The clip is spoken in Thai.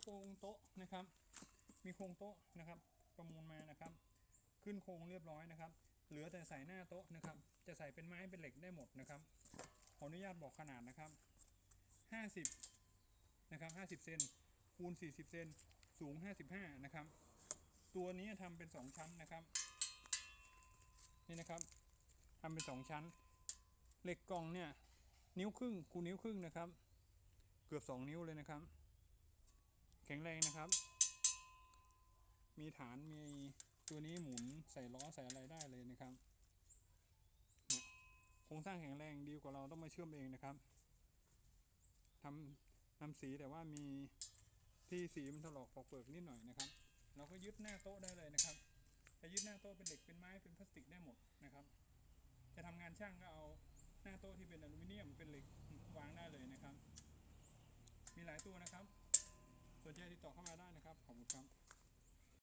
โครงโต๊ะนะครับ มีโครงโต๊ะนะครับ ประมูลมานะครับ ขึ้นโครงเรียบร้อยนะครับ เหลือแต่ใส่หน้าโต๊ะนะครับ จะใส่เป็นไม้เป็นเหล็กได้หมดนะครับ ขออนุญาตบอกขนาดนะครับ 50 นะครับ 50 เซนคูณ 40 เซนสูง 55 นะครับ ตัวนี้ทำเป็น 2 ชั้นนะครับ นี่นะครับทำเป็น 2 ชั้น เหล็กกล่องเนี่ย นิ้วครึ่งคูณนิ้วครึ่งนะครับ เกือบ 2 นิ้วเลยนะครับ แข็งแรงนะครับ มีฐานมีตัวนี้หมุนใส่ล้อใส่อะไรได้เลยนะครับโครงสร้างแข็งแรงดีกว่าเราต้องมาเชื่อมเองนะครับทำนำสีแต่ว่ามีที่สีมันถลอกปอกเปลือกนิดหน่อยนะครับ เราก็ยึดหน้าโต๊ะได้เลยนะครับจะยึดหน้าโต๊ะเป็นเหล็กเป็นไม้เป็นพลาสติกได้หมดนะครับ จะทำงานช่างก็เอาหน้าโต๊ะที่เป็นอลูมิเนียมเป็น